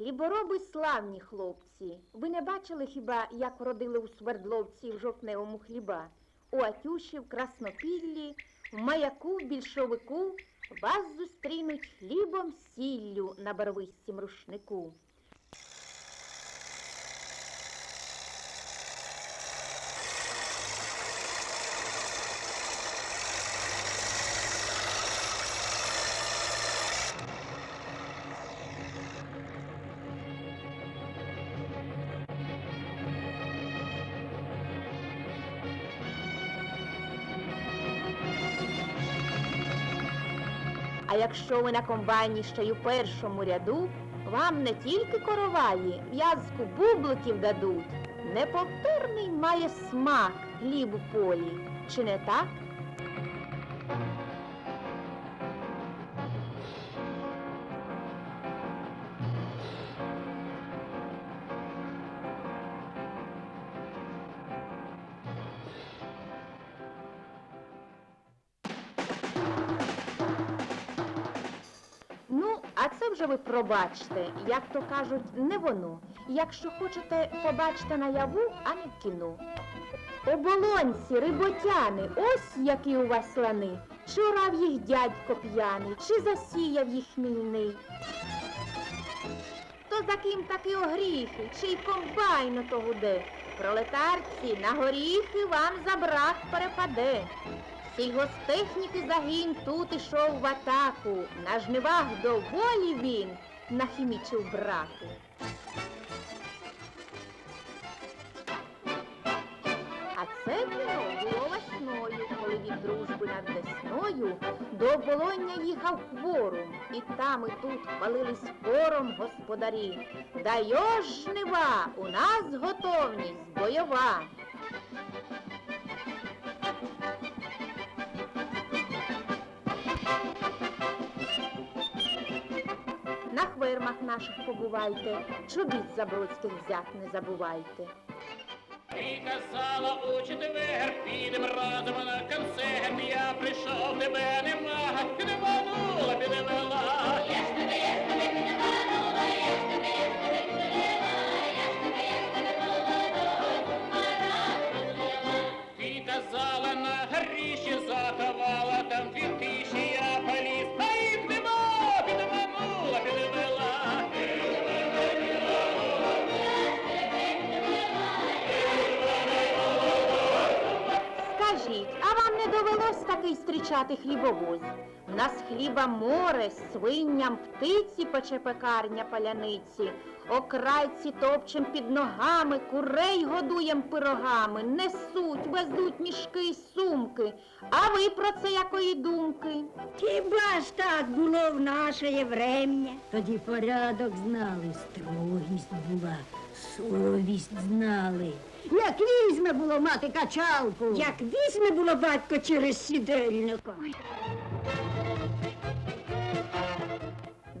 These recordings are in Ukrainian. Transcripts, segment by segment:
Хлібороби славні хлопці. Ви не бачили хіба, як родили у Свердловці в жовтневому хліба? У Атюші, в Краснопіллі, в маяку, в більшовику вас зустрінуть хлібом сіллю на барвистім рушнику. А якщо ви на комбайні ще й у першому ряду, вам не тільки короваї, в'язку бубликів дадуть. Неповторний має смак хліб у полі. Чи не так? Вже ви пробачте, як то кажуть, не воно. Якщо хочете, побачте наяву, а не в кіно. Оболонці, риботяни, ось які у вас лани. Чи орав їх дядько п'яний, чи засіяв їх хмільний. То за ким таки огріхи, чи й комбайну то гуде. Пролетарці, на горіхи вам за брак перепаде. Сільгостехніки загін тут ішов в атаку. На жнивах доволі він нахімічив браку. А це вино було весною, коли від дружби над десною до оболоння їхав хворум, і там і тут хвалились хором господарі. Дайо жнива, у нас готовність бойова. На наших побувайте, чобіт забродських взять не забувайте. Ти казала у четвер, підем разом на концерт. Я прийшов, тебе нема, ти не манула, підвела. Ти такий хлібовоз? У нас хліба море, свинням птиці пече пекарня паляниці, окрайці топчем під ногами, курей годуєм пирогами, несуть, везуть мішки й сумки. А ви про це якої думки? Хіба ж так було в наше врем'я? Тоді порядок знали, строгість була, совість знали. Як візьме було мати качалку. Як візьме було батько через сідельника.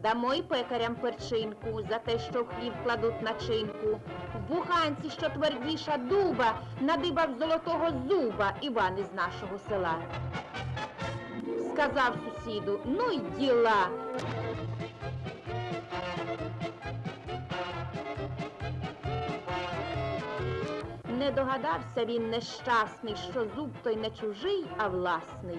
Дамо й пекарям перчинку за те, що в хліб кладуть начинку. В буханці, що твердіша дуба, надибав золотого зуба Іван із нашого села. Сказав сусіду, ну й діла. Догадався він нещасний, що зуб той не чужий, а власний.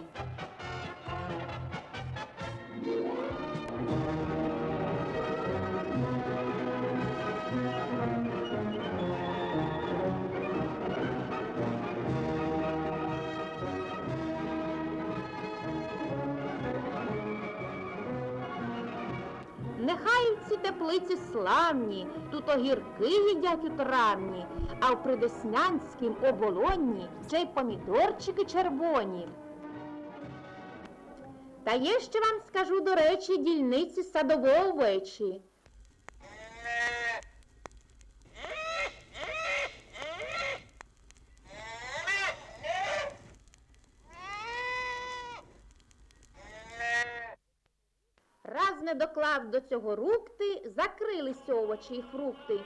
Теплиці славні, тут огірки їдять у травні, а в придеснянськім оболонні ще й помідорчики червоні. Та є ще вам скажу, до речі, дільниці садового вечі. не доклав до цього рук ти, закрились овочі і фрукти.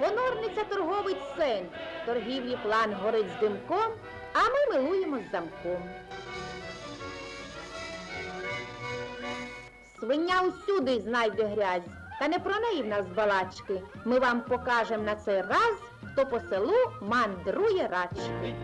Понорниця торговий сень, торгівлі план горить з димком, а ми милуємо з замком. Свиня усюди знайде грязь, та не про неї в нас балачки. Ми вам покажем на цей раз, хто по селу мандрує рачки.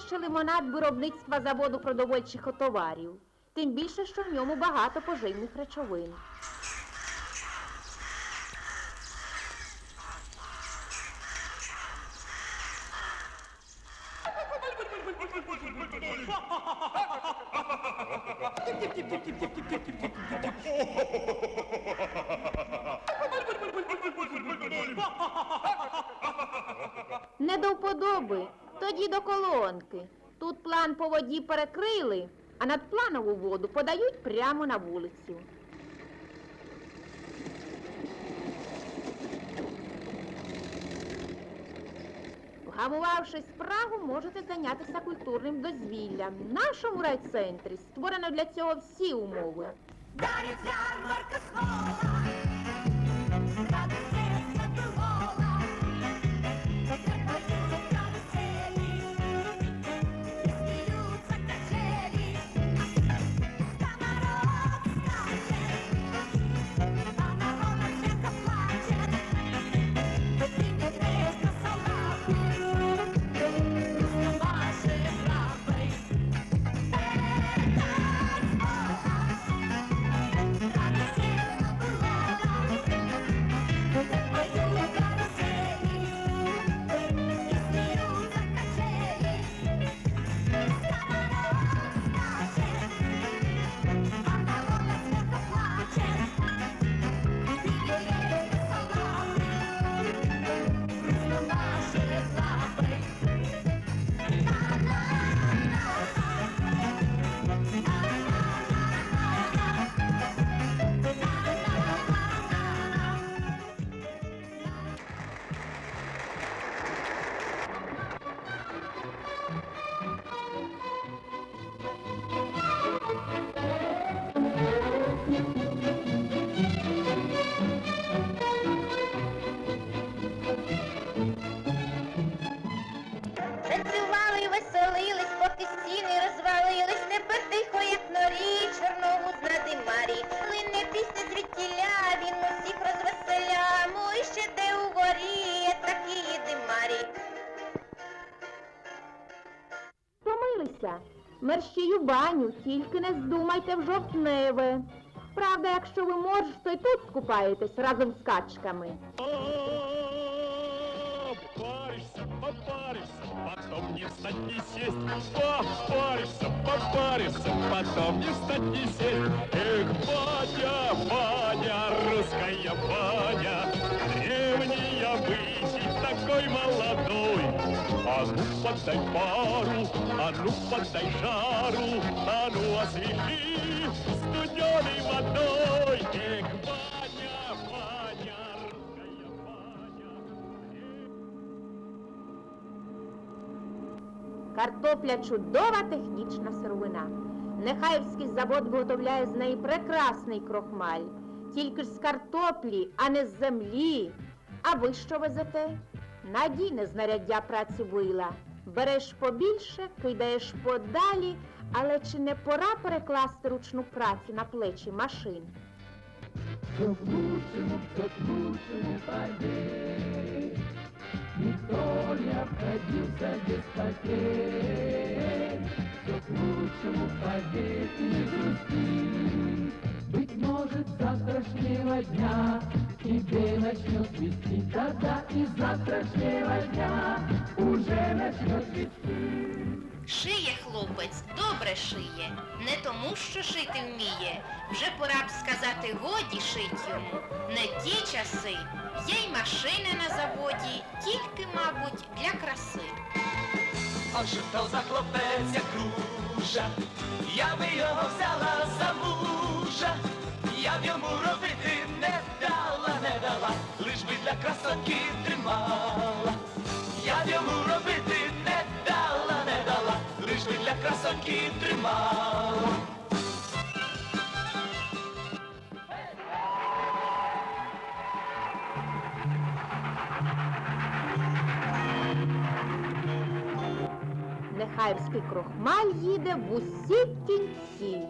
Краще лимонад виробництва заводу продовольчих товарів. Тим більше, що в ньому багато поживних речовин. Не до вподоби, тоді до колонки. Тут план по воді перекрили, а надпланову воду подають прямо на вулицю. Вгамувавши справу, можете зайнятися культурним дозвіллям. В нашому райцентрі створено для цього всі умови. Дарить ярмарка смола, Втомилися? Мерщію баню, тільки не здумайте в жовтневе. Правда, якщо ви можете, то й тут скупаєтесь разом з качками. Попаришься, попаришься, потом не встать, не сесть. Попаришься, попаришься, потом не встать, не сесть. Эх, баня, баня, русская баня, древняя быть такой молодой. А ну подай пару, а ну подай жару, а ну освежи студеной водой. Эх, баня, баня, русская баня. Картопля чудова технічна сировина. Нехаївський завод виготовляє з неї прекрасний крохмаль. Тільки ж з картоплі, а не з землі. А ви що везете? Надійне знаряддя праці вила. Береш побільше, кидаєш подалі, але чи не пора перекласти ручну працю на плечі машин? Быть может, завтрашнего дня тебе начнет вести, тогда из завтрашнего дня уже начнет вести. Шиє хлопець, добре шиє, не тому, що шити вміє. Вже пора б сказати годі шить йому. Не ті часи, є й машини на заводі, тільки, мабуть, для краси. Ось то за хлопець як груша, я би його взяла би тримала. Я б йому робити не дала, не дала, лиш би для красотки тримала. Нехаївський крохмаль їде в усі кінці.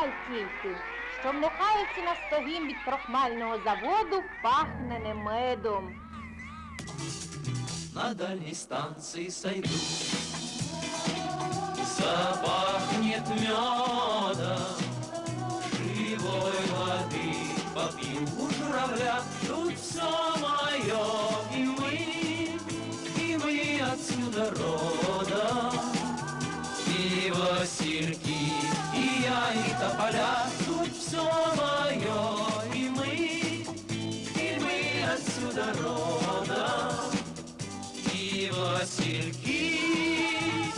Жаль тільки, що в Нехаївці на стогін від крохмального заводу пахне не медом. на дальней станции сойду. Запахнет медом, живой воды попью у журавля. Тут все мое, и мы, и мы отсюда родом. Родом. И васильки,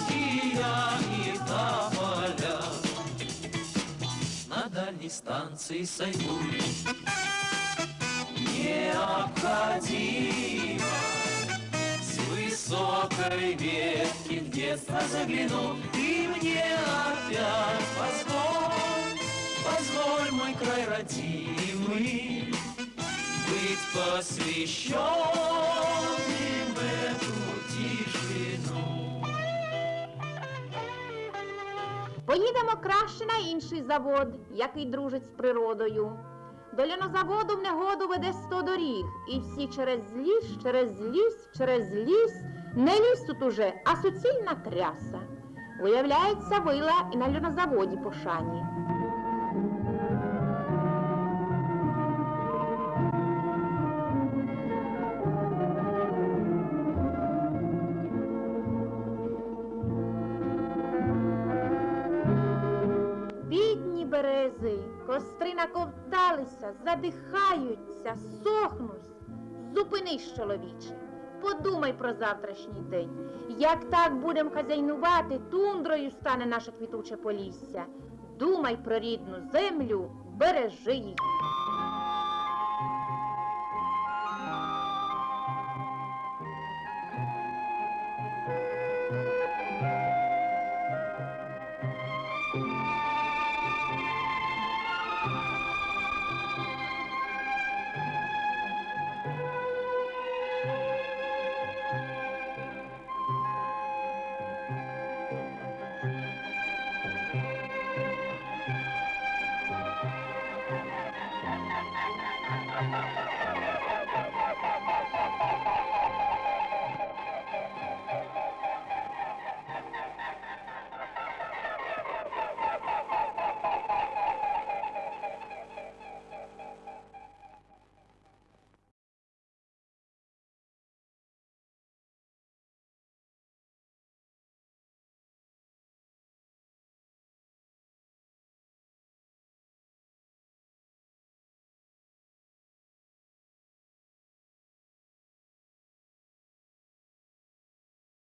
и я, и тополя На дальней станции сойду Необходимо С высокой ветки в детство загляну И мне опять позволь Позволь, мой край родимый быть посвященным в эту тишину. Поїдемо краще на інший завод, який дружить з природою. До льонозаводу в негоду веде сто доріг, і всі через ліс, через ліс, через ліс. Не ліс тут уже, а суцільна тряса. Виявляється, вила і на льонозаводі пошані. Костри наковталися, задихаються, сохнуть. Зупинись, чоловіче, подумай про завтрашній день. Як так будемо хазяйнувати, тундрою стане наше квітуче полісся. Думай про рідну землю, бережи її.